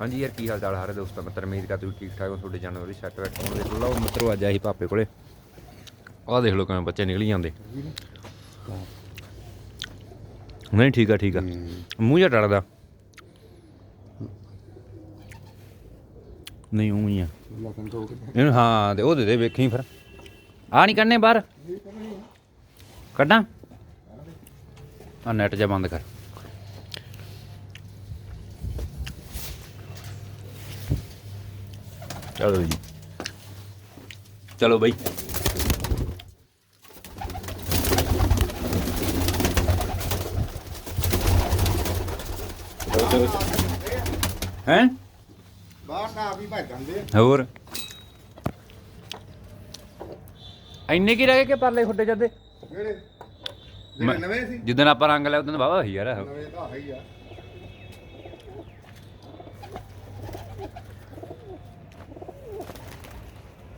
ਹਾਂਜੀ ਯਾਰ ਕੀ ਹਾਲ ਚਾਲ ਹਾਰੇ ਦੋਸਤਾਂ ਮੈਂ ਤਰਮੀਤ ਕਾ ਤੁਸੀਂ ਠੀਕ ਠਾਕ ਹੋ ਤੁਹਾਡੇ ਜਾਨਵਰ ਵੀ ਸੈੱਟ ਬੈਠ ਹੋਣਗੇ। ਲਓ ਮਿੱਤਰੋ ਅੱਜ ਆਹੀ ਪਾਪੇ ਕੋਲੇ। ਆਹ ਦੇਖ ਲਓ ਕਿਵੇਂ ਬੱਚੇ ਨਿਕਲੀ ਜਾਂਦੇ। ਨਹੀਂ ਠੀਕ ਆ ਠੀਕ ਆ। ਮੂੰਹ ਜਿਹਾ ਟੜਦਾ। ਨਹੀਂ ਉਹ ਹੀ ਆ। ਇਹਨੂੰ ਹਾਂ ਤੇ ਉਹ ਦੇ ਦੇ ਵੇਖੀ ਫਿਰ। ਆ ਨਹੀਂ ਕੱਢਨੇ ਬਾਹਰ ਕੱਢਾਂ? ਆ ਨੈਟ ਜਾ ਬੰਦ ਕਰ। ਚਲੋ ਜੀ ਚਲੋ ਬਈ ਹੈ ਬਾਹਰ ਤਾਂ ਆਪ ਹੀ ਭੱਜ ਜਾਂਦੇ ਹੋਰ ਇੰਨੇ ਕੀ ਰਹਿ ਗਏ ਕਿ ਪਰਲੇ ਖੁੱਡੇ ਜਦੇ? ਜਿਹੜੇ ਨਵੇਂ ਸੀ। ਜਿੱਦਣ ਆਪਾਂ ਰੰਗ ਲਿਆ ਉਦੋਂ ਬਾਬਾ ਹੀ ਯਾਰ। ਨਵੇਂ ਤਾਂ ਹੈ ਹੀ ਆ।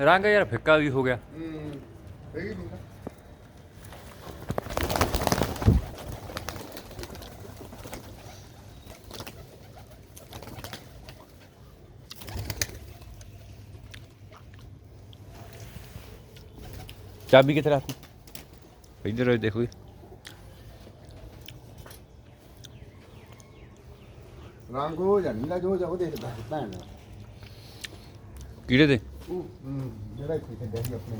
ਰੰਗ ਯਾਰ ਫਿੱਕਾ ਵੀ ਹੋ ਗਿਆ। ਹੂੰ ਹੈਗੀ ਨਹੀਂ ਚਾਬੀ ਕਿੱਥੇ ਰੱਖੀ ਇੱਧਰ ਦੇਖੋ ਰੰਗ ਹੋ ਜਾਣੀ ਦਾ ਜੋ ਜਾਓ ਦੇਖਦਾ ਭੈਣ। ਦਾ। ਕਿਹੜੇ ਦੇ? ਉਹ ਹੂੰ, ਜਿਹੜਾ ਇੱਥੇ ਖੱਡਿਆ ਸੀ ਆਪਣੇ।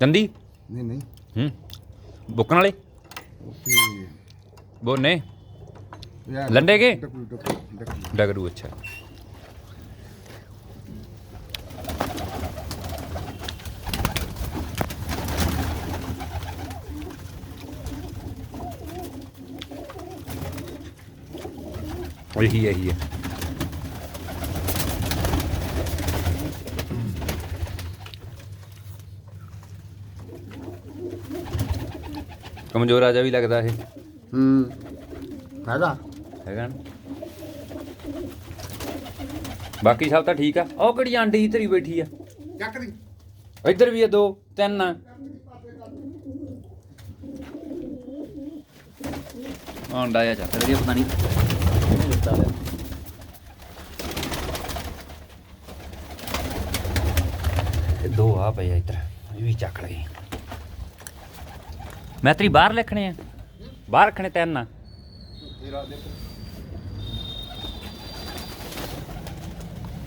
ਚੰਦੀ ਨਹੀਂ ਨਹੀਂ। ਹੂੰ। ਬੁੱਕਣ ਵਾਲੇ? ਉੱਥੇ ਬੋਨੇ ਯਾਰ ਲੰਡੇ ਕੇ? ਡੱਕੂ ਡੱਕੂ ਡੱਕੂ ਡਗਰੂ ਅੱਛਾ। ਇਹੀ ਇਹੀ ਹੈ। ਕਮਜ਼ੋਰ ਆਜਾ ਵੀ ਲੱਗਦਾ ਇਹ। ਹੂੰ। ਹੈਗਾ? ਹੈਗਾ ਨਾ? ਬਾਕੀ ਸਭ ਤਾਂ ਠੀਕ ਆ। ਉਹ ਕਿਹੜੀ ਆਂਟੀ ਧਰੀ ਬੈਠੀ ਆ? ਚੱਕ ਦੀ। ਇੱਧਰ ਵੀ ਆ ਦੋ ਤਿੰਨ। ਆ ਆਂਡਾ ਆ ਚੱਕ ਰਹੀ ਪਤਾ ਨਹੀਂ। ਇਹਨੇ ਦਿੱਤਾ ਲਿਆ ਇਹ ਦੋ ਆ ਪਏ ਆ ਇੱਧਰ ਇਹ ਵੀ ਚੱਕ ਲਗੇ ਮੈਂ ਤੇਰੀ ਬਾਹਰ ਲਿਖਣੇ ਆ। ਬਾਹਰ ਰੱਖਣੇ ਤਿੰਨ ਦੇ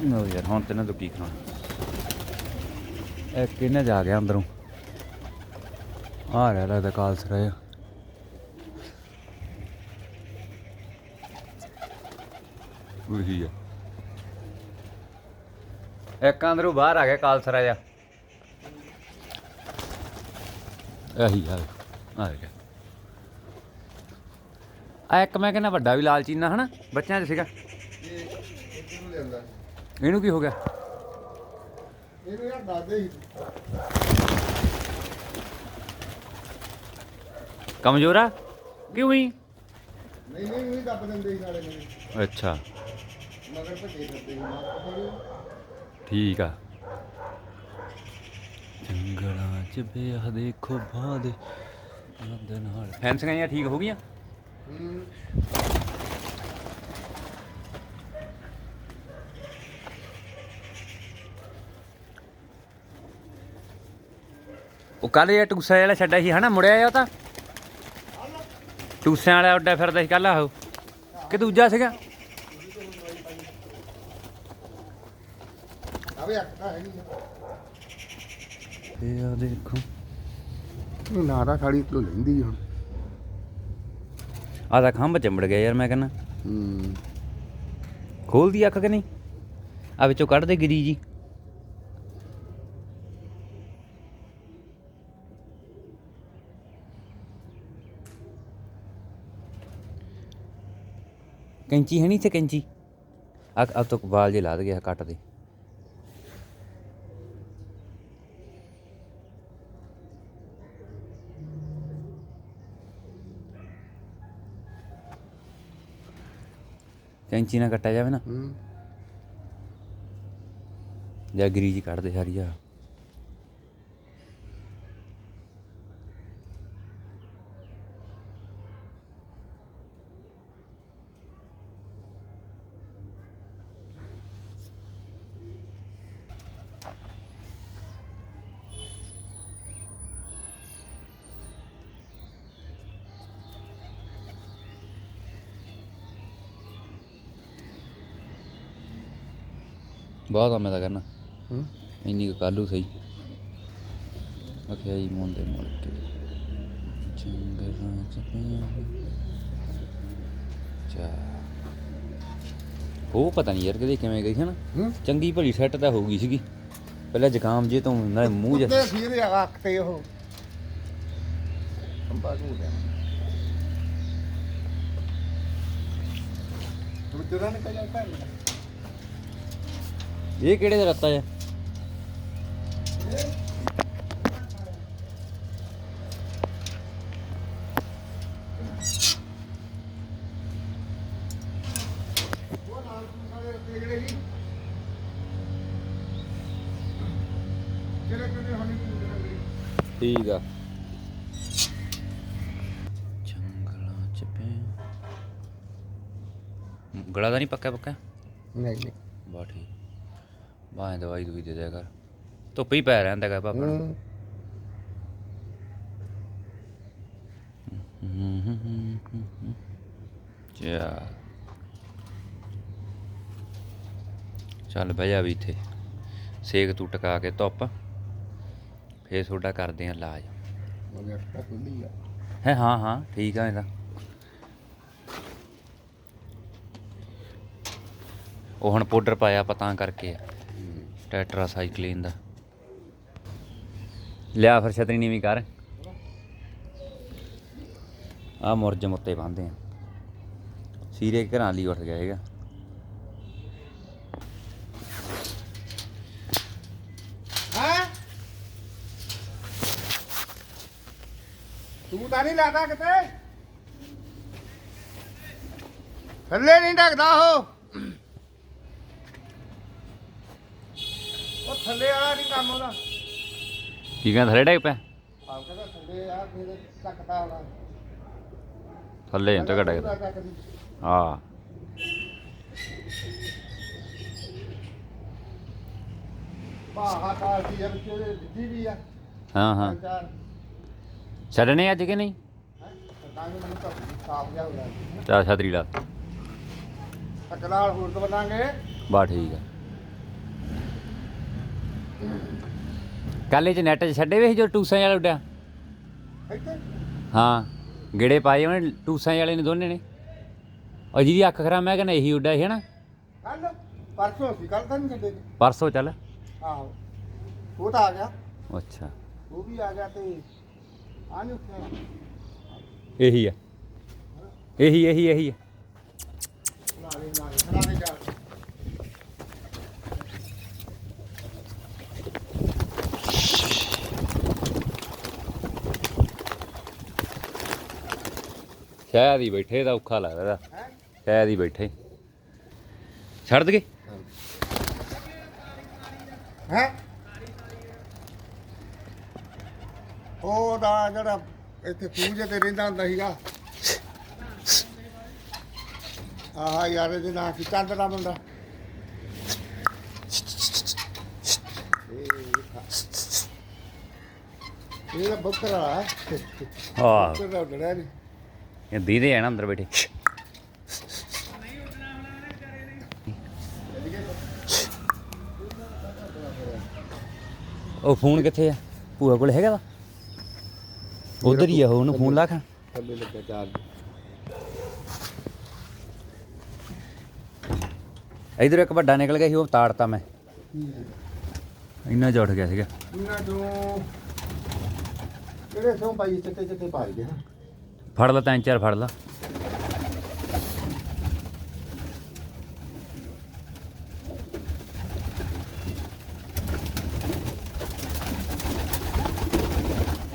ਨੋ ਯਾਰ ਹੁਣ ਤੇ ਨਾ ਤੂੰ ਕੀ ਖਾਣਾ ਇਹ ਕਿਹਨੇ ਜਾ ਗਿਆ ਅੰਦਰੋਂ? ਆ ਰਿਹਾ ਲੱਗਦਾ ਕਾਲਸ ਰਿਹਾ ਉਹੀ ਆ। ਇੱਕ ਅੰਦਰੋਂ ਬਾਹਰ ਆ ਗਿਆ ਕਾਲਸ ਰਾਜਾ। ਇਹੀ ਆ। ਆ ਗਿਆ ਆ ਇੱਕ ਮੈਂ ਕਹਿੰਦਾ ਵੱਡਾ ਵੀ ਲਾਲ ਚੀਨਾ ਹਨਾ? ਬੱਚਿਆਂ 'ਚ ਸੀਗਾ। ਨੂੰ ਲਿਆਂਦਾ ਇਹਨੂੰ ਕੀ ਹੋ ਗਿਆ? ਇਹਨੂੰ ਯਾਰ ਦਾਦੇ ਹੀ। ਕਮਜ਼ੋਰ ਆ? ਕਿਉਂ ਹੀ ਨਹੀਂ ਨਹੀਂ ਉਹੀ ਦੱਬ ਦਿੰਦੇ ਸੀ ਨਾਲੇ ਮੈਨੂੰ ਅੱਛਾ। ਮਗਰ ਭੱਜੇ ਫਿਰਦੇ ਸੀ ਮਾਰ ਕੋਲ ਠੀਕ ਆ। ਜੰਗਲਾਂ 'ਚ ਬੇਹ ਦੇਖੋ ਬਾਦ ਨੰਦ ਨਾਲ ਜਾਂ ਠੀਕ ਹੋ ਗਈਆਂ? ਉਹ ਕੱਲ ਇਹ ਟੂਸੇ ਵਾਲਾ ਛੱਡਿਆ ਸੀ ਹਨਾ ਮੁੜਿਆ ਆ ਉਹ ਤਾਂ? ਟੂਸਿਆਂ ਵਾਲਾ ਉੱਡਿਆ ਫਿਰਦਾ ਸੀ ਕੱਲ ਆਹੋ। ਕਿ ਦੂਜਾ ਸੀਗਾ? ਆਵੇ ਅੱਖਾਂ ਹੈਗੀ ਇਹ ਆ ਦੇਖੋ। ਇਹ ਨਾਰਾ ਖਾੜੀ ਤੋਂ ਲੈਂਦੀ ਹੁਣ। ਆ ਤਾਂ ਖੰਭ ਚੰਬੜ ਗਿਆ ਯਾਰ ਮੈਂ ਕਹਿੰਦਾ। ਹੂੰ ਖੋਲਦੀ ਅੱਖ ਕਿ ਨਹੀਂ? ਆ ਵਿੱਚੋਂ ਕੱਢ ਦੇ ਗਿਰੀ ਜੀ। ਕੈਂਚੀ ਹੈ ਨਹੀਂ ਤੇ ਕੈਂਚੀ? ਆ ਆ ਤੋਂ ਵਾਲ ਜੇ ਲਾ ਦੇ ਗਿਆ ਕੱਟ ਦੇ। ਕੈਂਚੀ ਨਾਲ ਕੱਟਿਆ ਜਾਵੇ ਨਾ। ਹੂੰ। ਜਾਂ ਗਰੀ ਜੀ ਕੱਢ ਦੇ ਸਾਰੀ ਆ। ਬਹੁਤ ਆ ਮੈਂ ਤਾਂ ਕਰਨਾ ਹੂੰ। ਇੰਨੀ ਕੁ ਕਾਲੂ ਸਹੀ। ਅਖਿਆਈ ਮੁੰਡੇ ਮੁੜ ਕੇ। ਚੰਗਰਾਂ ਚ ਪਿਆ ਚਾ ਉਹ ਪਤਾ ਨਹੀਂ ਯਾਰ ਕਿਤੇ ਕਿਵੇਂ ਗਈ ਹੈ ਨਾ। ਹੂੰ। ਚੰਗੀ ਭਲੀ ਸੈੱਟ ਤਾਂ ਹੋ ਗਈ ਸੀਗੀ। ਪਹਿਲਾਂ ਜ਼ੁਕਾਮ ਜੇ ਤੋਂ ਨਾਲੇ ਮੂੰਹ ਜਿਹਾ। ਤੇ ਫਿਰ ਅੱਖ ਤੇ ਉਹ। ਅੰਬਾ ਨੂੰ ਗਿਆ ਤੂੰ ਨਿਕਲ ਜਾ ਭੈਣ ਕਿਹੜੇ ਹਣੀ ਤੂੰ ਜਿਹੜੇ ਠੀਕ ਆ ਜੰਗਲਾਂ ਚ ਪਿਆ ਗਲਾ ਤਾਂ ਨਹੀਂ ਪੱਕਾ ਪੱਕਾ ਨਹੀਂ ਨਹੀਂ ਬਾ ਠੀਕ ਬਾਹਾਂ ਦਵਾਈ ਦੂਈ ਦੇ ਦਿਆ ਕਰ। ਧੁੱਪ ਹੀ ਪੈ ਰਹਿੰਦਾ ਹੈਗਾ ਪਾਪਾ ਹੂੰ ਚਾ ਚੱਲ ਬਹਿ ਜਾ ਵੀ ਇੱਥੇ। ਸੇਕ ਤੂੰ ਟਕਾ ਕੇ ਧੁੱਪ। ਫੇਰ ਤੁਹਾਡਾ ਕਰਦੇ ਆ ਇਲਾਜ। ਉਹ ਅੱਖ ਖੁੱਲੀ ਆ ਹੈ, ਹਾਂ ਹਾਂ, ਠੀਕ ਆ ਇਹਦਾ। ਉਹ ਹੁਣ ਪਾਊਡਰ ਪਾਇਆ ਪਤਾ ਕਰਕੇ ਆ। ਟੈਟਰਾਸਾਈਕਲਿਨ ਦਾ। ਲਿਆ ਫਿਰ ਛਤਰੀ ਨੀਵੀਂ ਕਰ। ਆ ਮੁਰਜਮ ਉੱਤੇ ਬੰਨਦੇ ਆ। ਸੀਰੇ ਘਰਾਂ ਲਈ ਉੱਠ ਗਿਆ ਹੈਗਾ ਹਾਂ? ਤੂੰ ਤਾਂ ਨਹੀਂ ਲਾਦਾ ਕਿਤੇ? ਥੱਲੇ ਨਹੀਂ ਢਕਦਾ ਉਹ। ਥੱਲੇ ਵਾਲਾ ਨਹੀਂ ਕੰਮ ਉਹਦਾ। ਕੀ ਕਹਿੰਦਾ ਥੱਲੇ ਡਿੱਗ ਪਿਆ? ਆਪ ਕਹਿੰਦਾ ਥੱਲੇ ਆ ਫਿਰ ਟੱਕਦਾ ਹੋਣਾ ਥੱਲੇ ਜਾਂ ਤੇ ਡਿੱਗਦਾ ਹਾਂ। ਬਾਹਾ ਕਾਲ ਦੀ ਜਦ ਤੇ ਦਿੱਤੀ ਵੀ ਆ। ਹਾਂ ਹਾਂ। ਛੱਡਣੇ ਅੱਜ ਕਿ ਨਹੀਂ? ਹੈ? ਤਾਂ ਕਿ ਮੈਨੂੰ ਤਾਂ ਸਾਫ਼ ਜਾ ਹੋ ਗਿਆ। ਚਾ ਛਤਰੀ ਲਾ। ਟੱਕ ਨਾਲ ਹੋਰ ਤੋਂ ਬਣਾਂਗੇ। ਬਾ ਠੀਕ ਆ। ਕੱਲ ਇਹ ਚ ਨੈਟ 'ਚ ਛੱਡੇ ਵੇ ਸੀ ਜੋ ਟੂਸਾਂ ਵਾਲਾ ਉੱਡਿਆ? ਇੱਥੇ? ਹਾਂ ਗੇੜੇ ਪਾਏ ਉਹਨੇ ਟੂਸਾਂ ਵਾਲੇ ਨੇ ਦੋਨੇ ਨੇ। ਉਹ ਜਿਹਦੀ ਅੱਖ ਖਰਾ ਮੈਂ ਕਹਿੰਦਾ ਇਹੀ ਉੱਡਿਆ ਸੀ ਹਨਾ? ਕੱਲ? ਪਰਸੋਂ ਸੀ ਕੱਲ ਤਾਂ ਨਹੀਂ ਛੱਡੇ। ਪਰਸੋਂ ਚੱਲ। ਆਹੋ ਉਹ ਤਾਂ ਆ ਗਿਆ। ਅੱਛਾ। ਉਹ ਵੀ ਆ ਗਿਆ ਤੇ ਆ ਨਹੀਂ ਉੱਠਿਆ। ਇਹੀ ਆ। ਇਹੀ ਇਹੀ ਇਹੀ ਆ। ਨਾਲੇ ਨਾਲੇ ਜਾ ਸ਼ਾਇਦ ਹੀ ਬੈਠੇ ਦਾ ਔਖਾ ਲੱਗਦਾ। ਸ਼ਾਇਦ ਹੀ ਬੈਠੇ। ਛੱਡ ਦਗੇ ਹੈ? ਉਹਦਾ ਜਿਹੜਾ ਇੱਥੇ ਪੂਜੇ ਤੇ ਰਹਿੰਦਾ ਹੁੰਦਾ ਸੀਗਾ। ਆਹ ਯਾਰ ਇਹਦੇ ਨਾਂ ਕੀ? ਚੰਦ ਦਾ ਮੁੰਡਾ। ਇਹ ਬੱਕਰਾ ਹੈ। ਹਾਂ ਬੱਕਰਾ ਉੱਡਣਾ ਨਹੀਂ ਇਹ ਦੀਦੇ ਆ ਨਾ ਅੰਦਰ ਬੈਠੇ। ਉਹ ਫੋਨ ਕਿੱਥੇ ਆ? ਭੂਆ ਕੋਲ ਹੈਗਾ ਵਾ? ਉਧਰ ਹੀ ਆ ਉਹ, ਉਹਨੂੰ ਫੋਨ ਲਾ ਖਾਂ ਥੱਲੇ ਲੱਗਾ ਚਾਰਜ ਇਧਰ ਇੱਕ ਵੱਡਾ ਨਿਕਲ ਗਿਆ ਸੀ ਉਹ ਤਾੜਤਾ ਮੈਂ। ਇੰਨਾ ਜੁੜ ਗਿਆ ਸੀਗਾ। ਇਹਨਾਂ ਤੋਂ ਕਿਹੜੇ ਸੋਂ ਪਾਈ ਚਿੱਟੇ ਚਿੱਟੇ ਪਾ ਗਏ ਹਾਂ ਫੜ ਲਾ ਤਿੰਨ ਚਾਰ ਫੜ ਲਾ।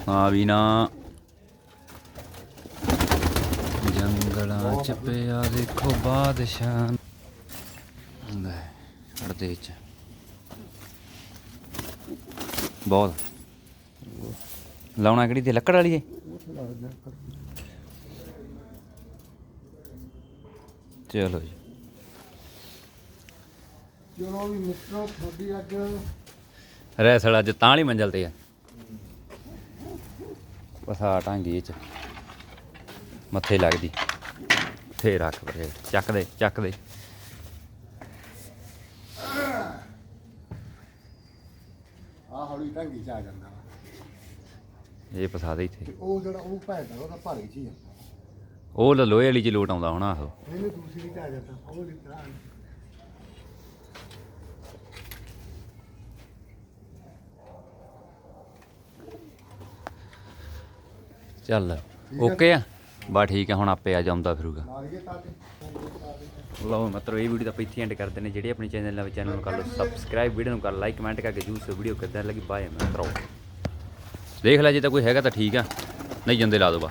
ਹਾਂ ਵੀ ਨਾ। ਜੰਗਲਾਂ ਚ ਪਿਆ ਦੇਖੋ ਬਾਦਸ਼ਾਹ। ਲੈ ਅੜਦੇ ਚ ਬਹੁਤ। ਲਾਉਣਾ ਕਿਹੜੀ ਤੇ, ਲੱਕੜ ਵਾਲੀ ਏ ਚਲੋ ਜੀ। ਚਲੋ ਵੀ ਮਿੱਤਰੋ ਤੁਹਾਡੀ ਅੱਜ ਰੈਸਲ ਅੱਜ ਤਾਂ ਵਾਲੀ ਮੰਜ਼ਲ ਤੇ ਆ। ਬਸਾ ਟਾਂਗੀ ਚ। ਮੱਥੇ ਲੱਗਦੀ। ਫੇਰ ਰੱਖ ਬਰੇ ਚੱਕ ਦੇ ਚੱਕ ਦੇ। ਢੰਗੀ ਚ ਆ ਜਾਂਦਾ। ਇਹ ਫਸਾ ਦੇ ਇੱਥੇ। ਉਹ ਜਿਹੜਾ ਉਹ ਭੈਂਦਾ ਉਹਦਾ ਭਾਰੇ ਹੀ ਆ। ਉਹ ਲ- ਲੋਹੇ ਵਾਲੀ ਚ ਲੋਟ ਆਉਂਦਾ ਹੋਣਾ ਉਹ ਇਹਨੇ ਦੂਸਰੀ ਚ ਆ ਜਾਂਦਾ ਉਹ ਦਿੱਤਾ। ਚੱਲ ਓਕੇ ਆ। ਬਾ ਠੀਕ ਆ ਹੁਣ ਆਪੇ ਆ ਜਾਂਦਾ ਫਿਰੂਗਾ। ਲਓ ਮਤਲਬ ਇਹ ਵੀਡੀਓ ਤਾਂ ਆਪਾਂ ਇੱਥੇ ਐਂਡ ਕਰਦੇ ਨੇ ਜਿਹੜੇ ਆਪਣੇ ਚੈਨਲ ਨਾਲ ਚੈਨਲ ਨੂੰ ਕਰ ਲਓ ਸਬਸਕ੍ਰਾਈਬ ਵੀਡੀਓ ਨੂੰ ਕਰ ਲਾਈਕ ਕਮੈਂਟ ਕਰਕੇ ਜੂਸ ਵੀਡੀਓ ਕਿੱਦਾਂ ਲੱਗੀ। ਬਾਏ ਮਿੱਤਰੋ ਦੇਖ ਲੈ ਜੇ ਤਾਂ ਕੋਈ ਹੈਗਾ ਤਾਂ ਠੀਕ ਆ। ਨਹੀਂ ਜਾਂਦੇ ਲਾ ਦੋ ਬਾ